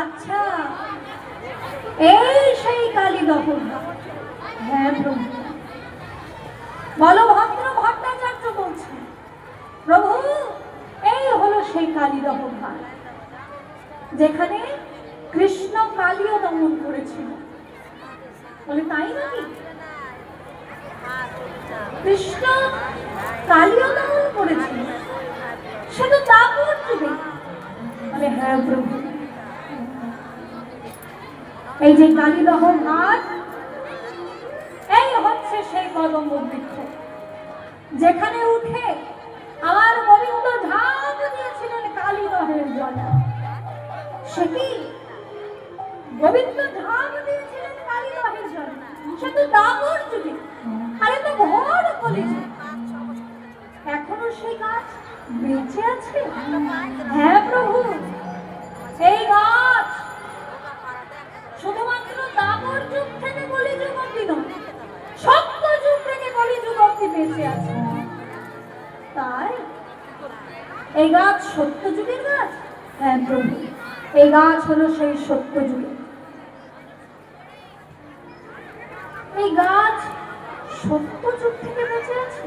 আচ্ছা হ্যাঁ প্রভু। ভট্টাচার্য বলছেন, প্রভু, এই হলো সেই কালী দহন যেখানে কৃষ্ণ কালীও দমন করেছিল। বলে, তাই নাকি? কৃষ্ণ কালীয় দমন করেছিল। সে তো দাপর যুগে। বলে হ্যাঁ প্রভু। এই যে কালীদহ ঘাট, এই হচ্ছে সেই কদম্ব বৃক্ষ। যেখানে উঠে আমার গোবিন্দ ঝাঁপ দিয়েছিলেন কালীদহের জলে। সে কি গোবিন্দ ঝাঁপ দিয়েছিলেন জলে। সে তো যুগে আরে তো এখনও সেই গাছ বেঁচে আছে? হ্যাঁ প্রভু। এই গাছ। শুধুমাত্র দাপর যুগ থেকে কলিযুগ অব্দি নয় যুগ থেকে কলিযুগ অব্দি বেঁচে আছে। তাই এই গাছ সত্য যুগের গাছ? হ্যাঁ প্রভু। এই গাছ হলো সেই সত্য যুগের এই গাছ সত্য যুগ থেকে বেঁচে আছে?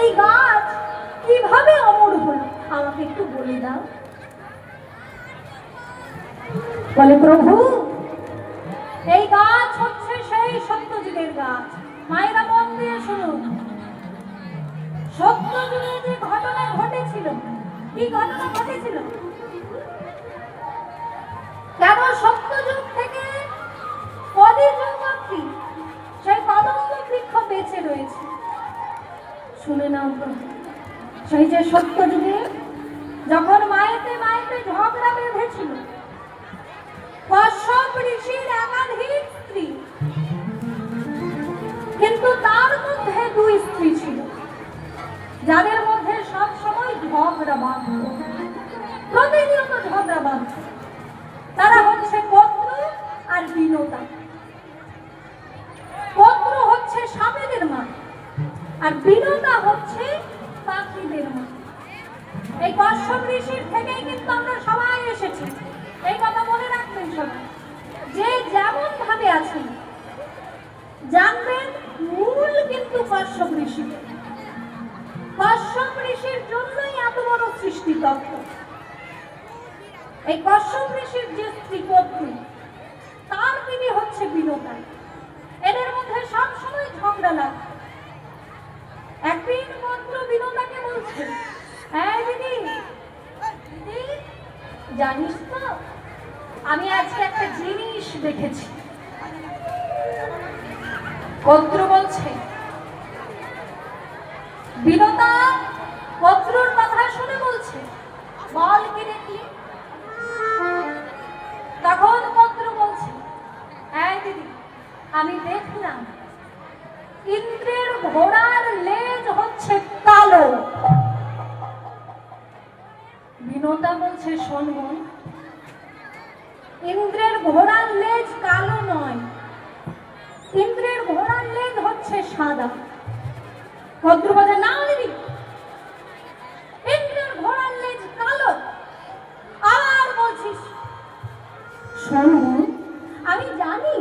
এই গাছ কীভাবে অমর হলো? আমাকে একটু বলে দাও। বলে, প্রভু, এই গাছ হচ্ছে সেই সত্য যুগের গাছ। মায়েরা মন দিয়ে শুনুন। সত্য যুগে যে ঘটনা ঘটেছিল, কি ঘটনা ঘটেছিল? কেন সত্য শুনে নাও তো। সেই যে সত্য যুগে যখন মায়েতে মায়েতে ঝগড়া বেঁধেছিল কশ্যপ ঋষির একাধিক স্ত্রী। কিন্তু তার মধ্যে দুই স্ত্রী ছিল, যাদের বিনতা হচ্ছে পাখিদের এই কশ্যপ ঋষির থেকেই কিন্তু আমরা সবাই এসেছি। এই কথা মনে রাখবেন সবাই। যে যেমন ভাবে আছেন, জানবেন মূল কিন্তু কশ্যপ ঋষি। কশ্যপ ঋষির জন্যই এত বড় সৃষ্টি তত্ত্ব এই কশ্যপ ঋষির যে স্ত্রীপত্নী তার তিনি হচ্ছে বিনতা ঠান্ডা লাগে একদিন মাত্র বিনোদাকে বলছে হ্যাঁ দিদি দিদি জানিস তো আমি আজকে একটা জিনিস দেখেছি পত্র বলছে বিনোদা পত্রর কথা শুনে বলছে বল কি? তখন পত্র বলছে হ্যাঁ দিদি, আমি দেখলাম, ইন্দ্রের ঘোড়ার লেজ হচ্ছে কালো। বিনোদা বলছে শোনবন ইন্দ্রের ঘোড়ার লেজ কালো নয়, ইন্দ্রের ঘোড়ার লেজ হচ্ছে সাদা। ভদ্রবাজার না দিদি ইন্দ্রের ঘোড়ার কালো। আর বলছিস শোনুন আমি জানি,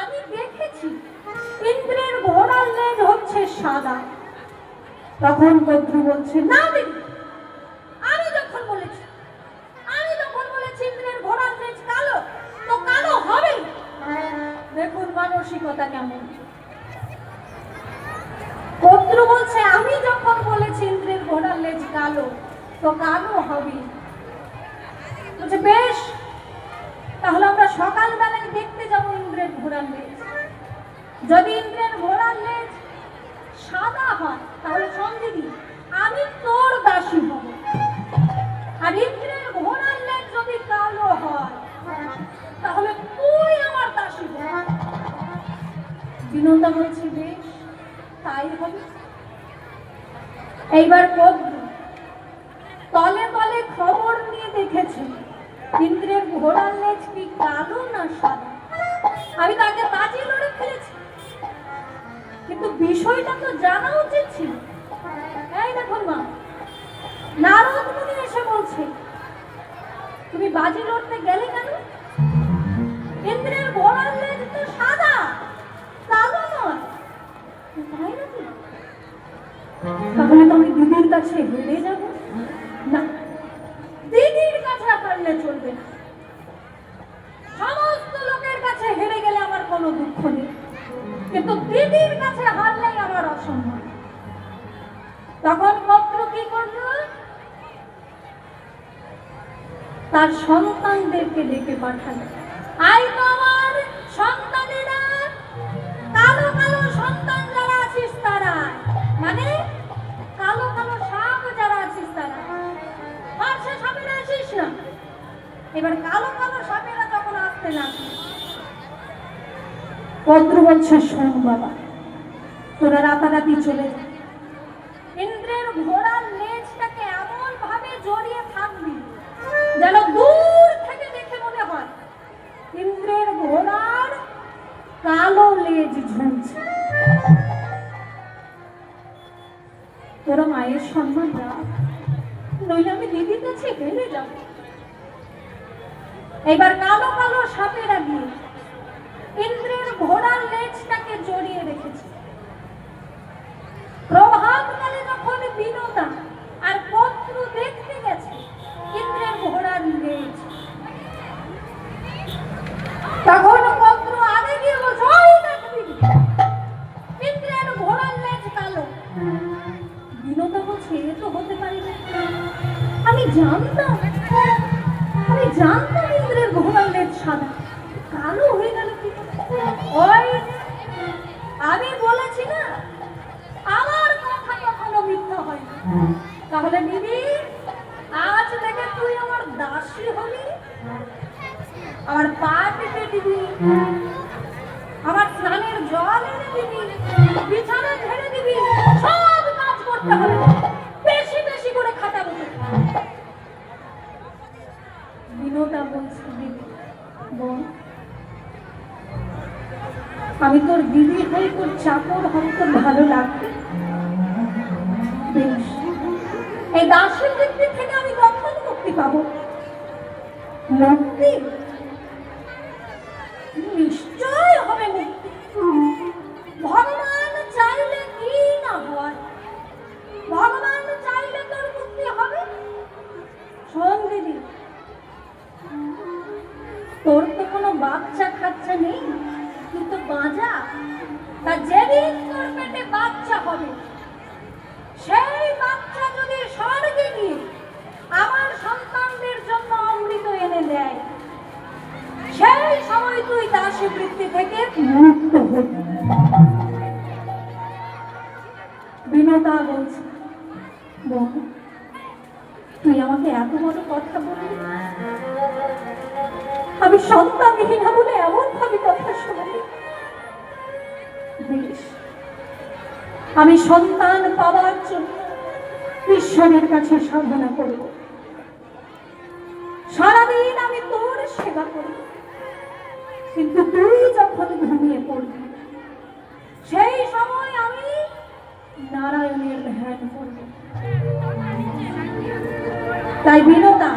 আমি দেখেছি, ইন্দ্রের ঘোড়ার হচ্ছে সাদা। তখন বদ্রু বলছে, না দিদি তো কালো হবে। বলছে, বেশ, তাহলে আমরা সকালবেলায় দেখতে যাব ইন্দ্রের ঘোড়ার লেজ। যদি ইন্দ্রের ঘোড়ার লেজ সাদা হয়, তাহলে সঞ্জীবী আমি তোর দাসী হব। আর ইন্দ্রের ঘোড়ার লেজ যদি কালো হয়, তাহলে তুই আমার দাসী হব। বিনন্দা বলছে, বেশ, তাই হবে। এইবার কদ্দু তলে তলে খবর নিয়ে দেখেছে। ইন্দ্রের ঘোড়ার লেজ কি কালো না সাদা? আমি তাকে বাজি লড়ে ফেলেছি। কিন্তু বিষয়টা তো জানা উচিত ছিল। এই দেখুন মা, নারদ মুনি এসে বলছে, তুমি বাজি লড়তে গেলে কেন? ইন্দ্রের ঘোড়ার লেজ তো সাদা, কালো নয়। তাই নাকি? তাহলে তো আমি দিদির কাছে হেরে যাব। না দিদির কাছে পারলে চলবে না। সমস্ত লোকের কাছে হেরে গেলে আমার কোনো দুঃখ নেই। কিন্তু দিদির কাছে হারলেই আমার অসম্ভব তখন পত্র কি করল? তার সন্তানদেরকে ডেকে পাঠালো। আই তো আমার সন্তানেরা এবার কালো কালো সাপেরা যখন আসতে লাগল। পত্র বলছে শোন বাবা তোরা রাতারাতি চলে যা। ইন্দ্রের ঘোড়ার লেজটাকে এমন ভাবে জড়িয়ে থাকবি যেন দূর থেকে দেখে মনে হয় ইন্দ্রের ঘোড়ার কালো লেজ ঝুলছে। তোরা মায়ের সম্মান রাখ নইলে আমি দিদির কাছে হেরে যাব। এবার কালো কালো সাপেরা গিয়ে ইন্দ্রের ঘোড়ার লেজটাকে জড়িয়ে রেখেছে। প্রভাতকালে যখন বিনোদা আমি বলেছি না আমার কথা কখনো মিথ্যা হয় না। তাহলে দিদি আজ থেকে তুই আমার দাসী হলি আমার পা টিপে দিবি আমার স্নানের জল এনে দিবি বিছানা ঝেড়ে দিবি সব কাজ করতে হবে। বেশি বেশি করে খাতা খাটাবো বিনোদা বলছে দিদি বোন আমি তোর দিদি হয়ে তোর চাকর হব, তোর ভালো লাগবে। এই দাসের দিক থেকে আমি কখন মুক্তি পাবো। মুক্তি? আমি সন্তান পাওয়ার জন্য ঈশ্বরের কাছে সাধনা করব। সারাদিন আমি তোর সেবা করব কিন্তু তুই যখন ঘুমিয়ে পড়বি, সেই সময় আমি নারায়ণের ধ্যান করব। তাই বিনতা